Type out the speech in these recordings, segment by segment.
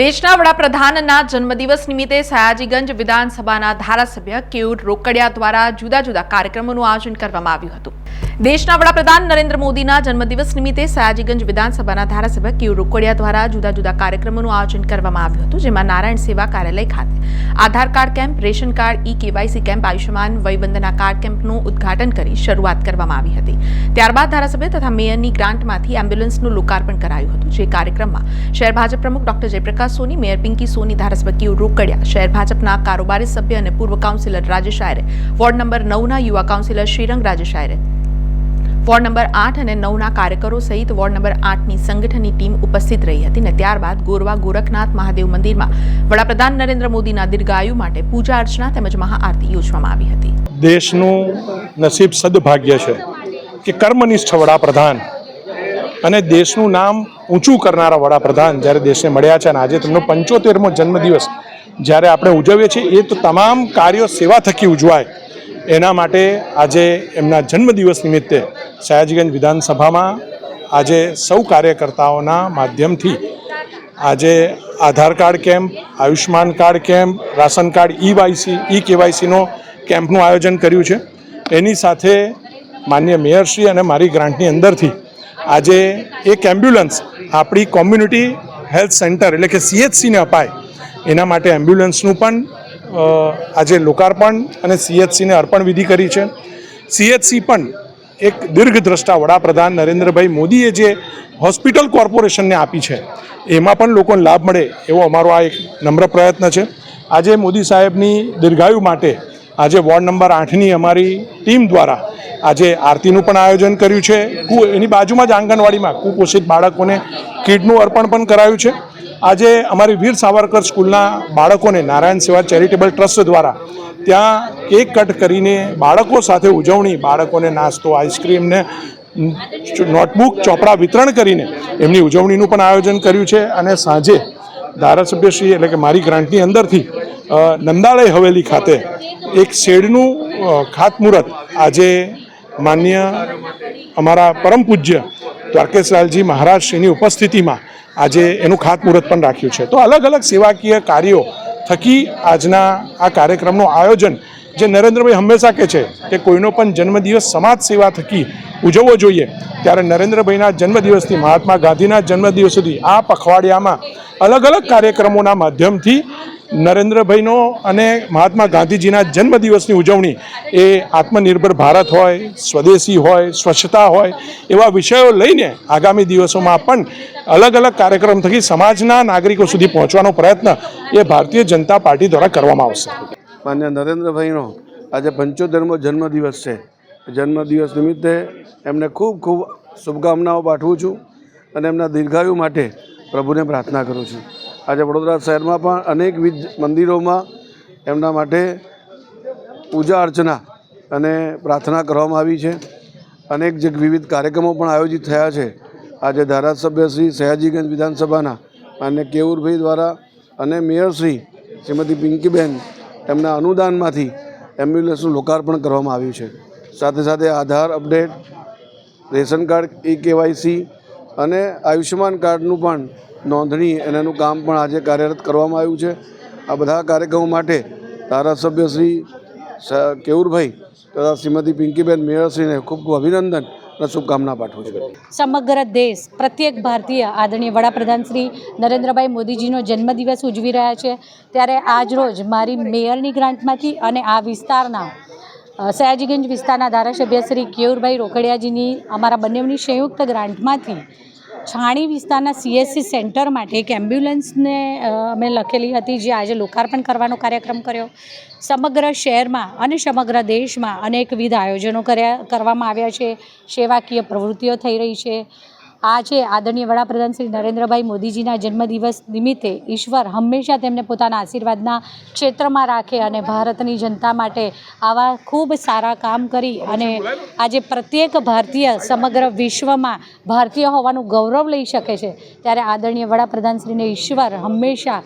દેશના વડાપ્રધાનના જન્મદિવસ નિમિત્તે સયાજીગંજ વિધાનસભાના ધારાસભ્ય કેયુર રોકડિયા દ્વારા જુદા જુદા કાર્યક્રમોનું આયોજન કરવામાં આવ્યું હતું. દેશના વડાપ્રધાન નરેન્દ્ર મોદીના જન્મદિવસ નિમિત્તે સયાજીગંજ વિધાનસભાના ધારાસભ્ય ક્યુ રોકડિયા દ્વારા જુદા જુદા કાર્યક્રમોનું આયોજન કરવામાં આવ્યું હતું, જેમાં નારાયણ સેવા કાર્યાલય ખાતે, Aadhaar card camp, ration card E KYC camp, Ayushman Vayvandana card કેમ્પનું ઉદ્ઘાટન કરી શરૂઆત કરવામાં આવી હતી. ત્યારબાદ ધારાસભ્ય તથા મેયરની ગ્રાન્ટમાંથી એમ્બ્યુલન્સનું લોકાર્પણ કરાયું હતું, જે કાર્યક્રમમાં શહેર ભાજપ પ્રમુખ ડોક્ટર જયપ્રકાશ સોની, મેયર પિંકી સોની, ધારાસભ્ય ક્યુ રોકડિયા શહેર ભાજપના કારોબારી સભ્ય અને પૂર્વ councillor Rajesh Ayre, ward number નવના યુવા councillor Shrirang Rajesh Ayre ward number આઠ અને નવના કાર્યકરો સહિત વોર્ડ નંબર આઠની સંગઠનની ટીમ ઉપસ્થિત રહી હતી અને ત્યારબાદ ગોરવા ગોરખનાથ મહાદેવ મંદિરમાં વડાપ્રધાન નરેન્દ્ર મોદીના દીર્ઘાયુ માટે પૂજા અર્ચના તેમજ મહાઆરતી યોજવામાં આવી હતી. દેશનું નસીબ સદભાગ્ય છે કે કર્મનિષ્ઠ વડાપ્રધાન અને દેશનું નામ ઊંચું કરનારા વડાપ્રધાન જ્યારે દેશને મળ્યા છે અને આજે તેમનો પંચોતેરમો જન્મદિવસ જ્યારે આપણે ઉજવીએ છીએ, એ તો તમામ કાર્યો સેવા થકી ઉજવાય. એના માટે આજે એમના જન્મદિવસ નિમિત્તે સયાજીગંજ વિધાનસભામાં આજે સૌ કાર્યકર્તાઓના માધ્યમથી આજે Aadhaar card camp Ayushman card camp, ration card E YC ઈ કેવાયસીનો કેમ્પનું આયોજન કર્યું છે. એની સાથે માન્ય મેયરશ્રી અને મારી ગ્રાન્ટની અંદરથી આજે એક એમ્બ્યુલન્સ આપણી કોમ્યુનિટી હેલ્થ સેન્ટર એટલે કે સીએચસીને અપાય. એના માટે એમ્બ્યુલન્સનું પણ આજે લોકાર્પણ અને સીએચસીને અર્પણ વિધિ કરી છે. સીએચસી પણ એક દીર્ઘદ્રષ્ટા વડાપ્રધાન નરેન્દ્રભાઈ મોદીએ જે હોસ્પિટલ કોર્પોરેશનને આપી છે, એમાં પણ લોકોને લાભ મળે એવો અમારો આ એક નમ્ર પ્રયત્ન છે. આજે મોદી સાહેબની દીર્ઘાયુ માટે આજે વોર્ડ નંબર આઠની અમારી ટીમ દ્વારા આજે આરતીનું પણ આયોજન કર્યું છે. એની બાજુમાં જ આંગણવાડીમાં કુપોષિત બાળકોને કીટનું અર્પણ પણ કરાયું છે. આજે અમારી વીર સાવરકર સ્કૂલના બાળકોને નારાયણ સેવા ચેરિટેબલ ટ્રસ્ટ દ્વારા ત્યાં કેક કટ કરીને બાળકો સાથે ઉજવણી, બાળકોને નાસ્તો આઈસ્ક્રીમને નોટબુક, ચોપડા વિતરણ કરીને એમની ઉજવણીનું પણ આયોજન કર્યું છે. અને સાંજે ધારાસભ્યશ્રી એટલે કે મારી ગ્રાન્ટની અંદરથી નંદાલય હવેલી ખાતે એક શેડનું ખાતમુહૂર્ત આજે માન્ય અમારા પરમ પૂજ્ય દ્વારકેશલાલજી મહારાજશ્રીની ઉપસ્થિતિમાં આજે એનું ખાતમુહૂર્ત પણ રાખ્યું છે. તો અલગ અલગ સેવાકીય કાર્યો થકી આજના આ કાર્યક્રમનું આયોજન જે નરેન્દ્રભાઈ હંમેશા કહે છે કે કોઈનો પણ જન્મદિવસ સમાજ સેવા થકી ઉજવવો જોઈએ, ત્યારે નરેન્દ્રભાઈના જન્મદિવસથી, મહાત્મા ગાંધીના જન્મદિવસ સુધી આ પખવાડિયામાં અલગ અલગ કાર્યક્રમોના માધ્યમથી નરેન્દ્રભાઈનો અને મહાત્મા ગાંધીજીના જન્મદિવસની ઉજવણી એ આત્મનિર્ભર ભારત હોય, સ્વદેશી હોય, સ્વચ્છતા હોય એવા વિષયો લઈને આગામી દિવસોમાં પણ અલગ અલગ કાર્યક્રમ થકી સમાજના નાગરિકો સુધી પહોંચવાનો પ્રયત્ન એ ભારતીય જનતા પાર્ટી દ્વારા કરવામાં આવશે. માન્ય નરેન્દ્રભાઈનો આજે પંચોતેરમો જન્મદિવસ છે. જન્મદિવસ નિમિત્તે એમને ખૂબ ખૂબ શુભકામનાઓ પાઠવું છું અને એમના દીર્ઘાયુ માટે પ્રભુને પ્રાર્થના કરું છું. આજે વડોદરા શહેરમાં પણ અનેકવિધ મંદિરોમાં એમના માટે પૂજા અર્ચના અને પ્રાર્થના કરવામાં આવી છે. અનેક જે વિવિધ કાર્યક્રમો પણ આયોજિત થયા છે. આજે ધારાસભ્ય શ્રી સયાજીગંજ વિધાનસભાના અને કેવુરભાઈ દ્વારા અને મેયરશ્રી શ્રીમતી પિંકીબેન એમના અનુદાનમાંથી એમ્બ્યુલન્સનું લોકાર્પણ કરવામાં આવ્યું છે. સાથે સાથે Aadhaar update, ration card, E KYC અને આયુષ્યમાન કાર્ડનું પણ નોંધણી અને એનું કામ પણ આજે કાર્યરત કરવામાં આવ્યું છે. આ બધા કાર્યક્રમો માટે ધારાસભ્ય શ્રી કેવુરભાઈ તથા શ્રીમતી પિંકીબેન મેયરશ્રીને ખૂબ ખૂબ અભિનંદન અને શુભકામના પાઠવું છું. સમગ્ર દેશ, પ્રત્યેક ભારતીય આદરણીય વડાપ્રધાન શ્રી નરેન્દ્રભાઈ મોદીજીનો જન્મદિવસ ઉજવી રહ્યા છે. ત્યારે આજ રોજ મારી મેયરની ગ્રાન્ટમાંથી અને આ વિસ્તારના સયાજીગંજ વિસ્તારના ધારાસભ્ય શ્રી કેયુરભાઈ રોકડિયાજીની અમારા બંનેની સંયુક્ત ગ્રાન્ટમાંથી છાણી વિસ્તારના સીએસસી સેન્ટર માટે એક એમ્બ્યુલન્સને અમે લખેલી હતી, જે આજે લોકાર્પણ કરવાનો કાર્યક્રમ કર્યો. સમગ્ર શહેરમાં અને સમગ્ર દેશમાં અનેકવિધ આયોજનો કર્યા, કરવામાં આવ્યા છે. સેવાકીય પ્રવૃત્તિઓ થઈ રહી છે. આજે આદરણીય વડાપ્રધાન શ્રી નરેન્દ્રભાઈ મોદીજીના જન્મદિવસ નિમિત્તે ઈશ્વર હંમેશા તેમને પોતાના આશીર્વાદના ક્ષેત્રમાં રાખે અને ભારતની જનતા માટે આવા ખૂબ સારા કામ કરી અને આજે પ્રત્યેક ભારતીય સમગ્ર વિશ્વમાં ભારતીય હોવાનું ગૌરવ લઈ શકે છે. ત્યારે આદરણીય વડાપ્રધાનશ્રીને ઈશ્વર હંમેશા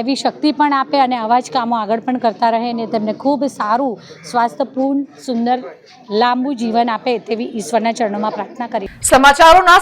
એવી શક્તિ પણ આપે અને આવા જ કામો આગળ પણ કરતા રહે અને તેમને ખૂબ સારું, સ્વાસ્થ્યપૂર્ણ, સુંદર, લાંબુ જીવન આપે તેવી ઈશ્વરના ચરણોમાં પ્રાર્થના કરી. સમાચારોના